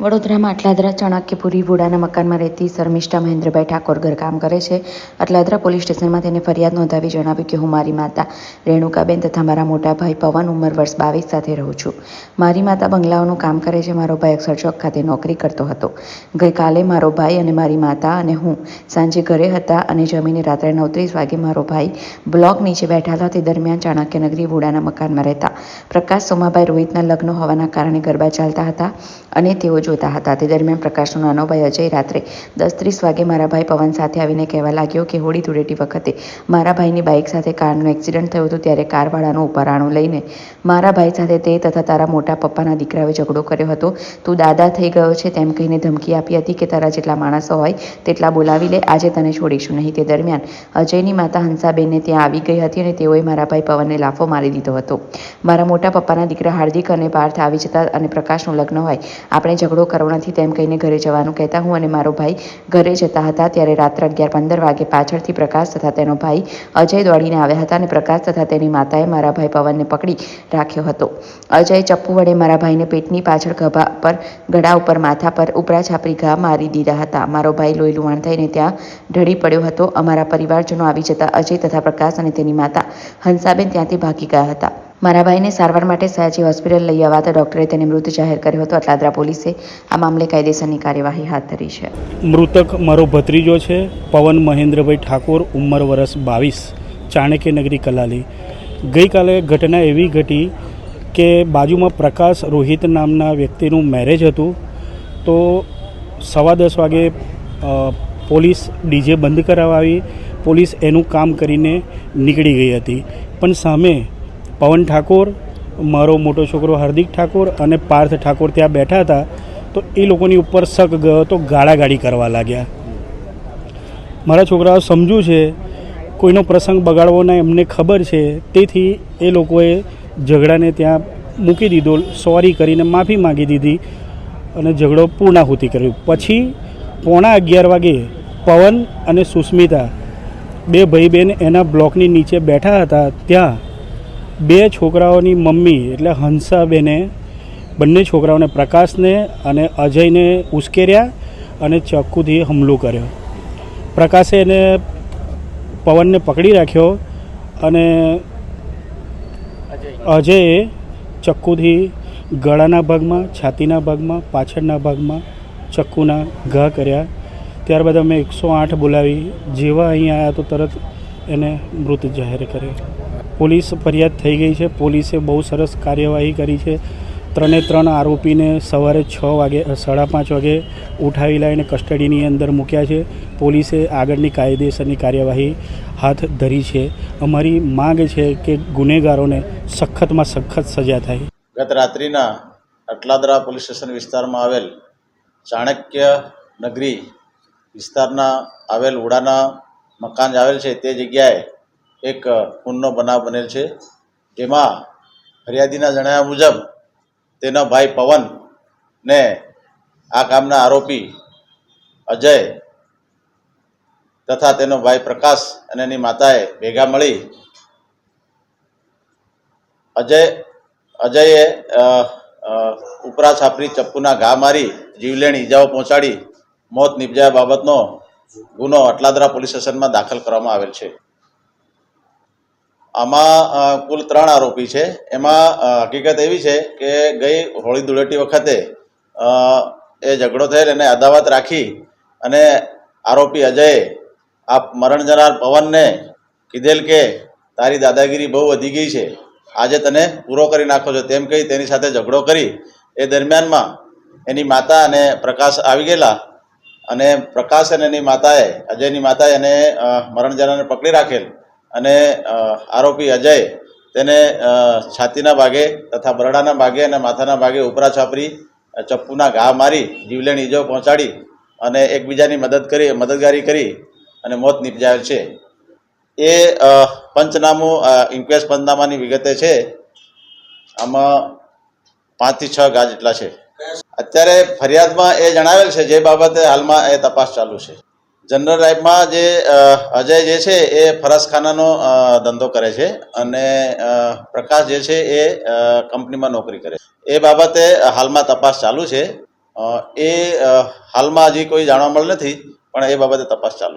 વડોદરામાં અટલાદરા ચાણક્યપુરી વુડાના મકાનમાં રહેતી શર્મિષ્ઠા મહેન્દ્રભાઈ ઠાકોર ઘરકામ કરે છે. અટલાદરા પોલીસ સ્ટેશનમાં તેને ફરિયાદ નોંધાવી જણાવ્યું કે, હું મારી માતા રેણુકાબેન તથા મારા મોટા ભાઈ પવન ઉંમર વર્ષ બાવીસ સાથે રહું છું. મારી માતા બંગલાઓનું કામ કરે છે. મારો ભાઈ અક્ષરચોક ખાતે નોકરી કરતો હતો. ગઈકાલે મારો ભાઈ અને મારી માતા અને હું સાંજે ઘરે હતા અને જમીને રાત્રે નવત્રીસ વાગે મારો ભાઈ બ્લોક નીચે બેઠા હતા. તે દરમિયાન ચાણક્યનગરી વુડાના મકાનમાં રહેતા પ્રકાશ સોમાભાઈ રોહિતના લગ્ન હોવાના કારણે ગરબા ચાલતા હતા અને તેઓ જોતા હતા. તે દરમિયાન પ્રકાશનો નાનો ભાઈ અજય રાત્રે દસ ત્રીસ વાગે મારા ભાઈ પવન સાથે આવીને કહેવા લાગ્યો કે, હોળી ધૂળેટી વખતે મારા ભાઈની બાઇક સાથે કારનું એક્સિડન્ટ થયું હતું ત્યારે કારવાળાનું ઉપરાણું લઈને મારા ભાઈ સાથે તે તથા તારા મોટા પપ્પાના દીકરાએ ઝઘડો કર્યો હતો. તું દાદા થઈ ગયો છે તેમ કહીને ધમકી આપી હતી કે, તારા જેટલા માણસો હોય તેટલા બોલાવી લે, આજે તને છોડીશું નહીં. તે દરમિયાન અજયની માતા હંસાબેનને ત્યાં આવી ગઈ હતી અને તેઓએ મારા ભાઈ પવનને લાફો મારી દીધો હતો. મારા મોટા પપ્પાના દીકરા હાર્દિક અને પાર્થ આવી જતા અને પ્રકાશનું લગ્ન હોય. આપણે ઝઘડો કરવો નથી તેમ કહીને ઘરે જવાનું કહેતા હું અને મારો ભાઈ ઘરે જતા હતા ત્યારે રાત્રે અગિયાર પંદર વાગે પાછળથી પ્રકાશ તથા તેનો ભાઈ અજય દોડીને આવ્યા હતા અને પ્રકાશ તથા તેની માતાએ મારા ભાઈ પવનને પકડી રાખ્યો હતો. અજય ચપ્પુ વડે મારા ભાઈને પેટની પાછળ ગભા પર, ગળા ઉપર, માથા પર ઉપરા છાપરી ઘા મારી દીધા હતા. મારો ભાઈ લોહી લુહાણ થઈને ત્યાં ઢળી પડ્યો હતો. અમારા પરિવારજનો આવી જતા અજય તથા પ્રકાશ અને તેની માતા હંસાબેન ત્યાંથી ભાગી ગયા હતા. મારા ભાઈને સારવાર માટે સયાજી હોસ્પિટલ લઈ આવતા ડોક્ટરે તેને મૃત જાહેર કર્યો હતો. અટલાદરા પોલીસે આ મામલે કાયદેસરની કાર્યવાહી હાથ ધરી છે. મૃતક મારો ભત્રીજો છે, પવન મહેન્દ્રભાઈ ઠાકોર, ઉંમર વર્ષ બાવીસ, ચાણક્ય નગરી કલાલી. ગઈકાલે ઘટના એવી ઘટી કે બાજુમાં પ્રકાશ રોહિત નામના વ્યક્તિનું મેરેજ હતું. તો સવા દસ વાગે પોલીસ ડીજે બંધ કરાવવા આવી પોલીસ એનું કામ કરીને નીકળી ગઈ હતી. પણ સામે પવન ઠાકોર, મારો મોટો છોકરો હાર્દિક ઠાકોર અને પાર્થ ઠાકોર ત્યાં બેઠા હતા, તો એ લોકોની ઉપર શક ગયો તો ગાળાગાળી કરવા લાગ્યા. મારા છોકરાઓ સમજુ છે, કોઈનો પ્રસંગ બગાડવો ના એમને ખબર છે, તેથી એ લોકોએ ઝઘડાને ત્યાં મૂકી દીધો, સોરી કરીને માફી માગી દીધી અને ઝઘડો પૂર્ણાહુતિ કર્યું. પછી પોણા અગિયાર વાગે પવન અને સુસ્મિતા બે ભાઈ બહેન એના બ્લોકની નીચે બેઠા હતા, ત્યાં બે છોકરાઓની મમ્મી એટલે હંસાબેને, બંને છોકરાઓને પ્રકાશને અને અજયને ઉશ્કેર્યા અને ચક્કુથી હુમલો કર્યો. પ્રકાશે એને પવનને પકડી રાખ્યો અને અજયે ચક્કુથી ગળાના ભાગમાં, છાતીના ભાગમાં, પાછળના ભાગમાં ચક્કુના ઘા કર્યા. ત્યારબાદ અમે એકસો આઠ બોલાવી. જેવા અહીં આવ્યા તો તરત એને મૃત જાહેર કર્યો. પોલીસ ફરિયાદ થઈ ગઈ છે. પોલીસે બહુ સરસ કાર્યવાહી કરી છે. ત્રણે ત્રણ આરોપીને સવારે છ વાગે સાડા પાંચ વાગે ઉઠાવી લાવીને કસ્ટડીની અંદર મૂક્યા છે. પોલીસે આગળની કાયદેસરની કાર્યવાહી હાથ ધરી છે. અમારી માંગ છે કે ગુનેગારોને સખતમાં સખત સજા થાય. ગત રાત્રિના અટલાદરા પોલીસ સ્ટેશન વિસ્તારમાં આવેલ ચાણક્ય નગરી વિસ્તારના આવેલ ઉડાના મકાન આવેલ છે તે જગ્યાએ એક ખૂનનો બનાવ બનેલ છે. જેમાં ફરિયાદીના જણાવ્યા મુજબ, તેનો ભાઈ પવન ને આ કામના આરોપી અજય તથા તેનો ભાઈ પ્રકાશ અને એની માતાએ ભેગા મળી અજય, અજયે ઉપરા છાપરી ચપ્પુના ઘા મારી જીવલેણ ઈજાઓ પહોંચાડી મોત નિપજાયા બાબતનો ગુનો અટલાદરા પોલીસ સ્ટેશનમાં દાખલ કરવામાં આવેલ છે. આમાં કુલ ત્રણ આરોપી છે. એમાં હકીકત એવી છે કે ગઈ હોળી ધૂળેટી વખતે એ ઝઘડો થયેલ એને અદાવત રાખી અને આરોપી અજયે આ મરણ જનાર પવનને કીધેલ કે તારી દાદાગીરી બહુ વધી ગઈ છે. આજે તને પૂરો કરી નાખો છો. તેમ કહી તેની સાથે ઝઘડો કરી. એ દરમિયાનમાં એની માતા અને પ્રકાશ આવી ગયેલા અને પ્રકાશ અને એની માતાએ અજયની માતાએ એને અ, મરણ જનારને પકડી રાખેલ. અને આરોપી અજય તેને છાતીના ભાગે તથા બરડાના ભાગે અને માથાના ભાગે ઉપરા છાપરી ચપ્પુના ઘા મારી જીવલેણ ઈજો પહોંચાડી અને એકબીજાની મદદ કરી, મદદગારી કરી અને મોત નિપજાયેલ છે. એ પંચનામું ઇન્ક્વેસ્ટ પંચનામાની વિગતે છે. આમાં પાંચથી છ ગા જેટલા છે. અત્યારે ફરિયાદમાં એ જણાવેલ છે, જે બાબતે હાલમાં એ તપાસ ચાલુ છે. જનરલ લાઈફમાં જે અજય જે છે એ ફરસખાનાનો ધંધો કરે છે અને પ્રકાશ જે છે એ કંપનીમાં નોકરી કરે છે. એ બાબતે હાલમાં તપાસ ચાલુ છે. એ હાલમાં હજી કોઈ જાણવા મળે નથી, પણ એ બાબતે તપાસ ચાલુ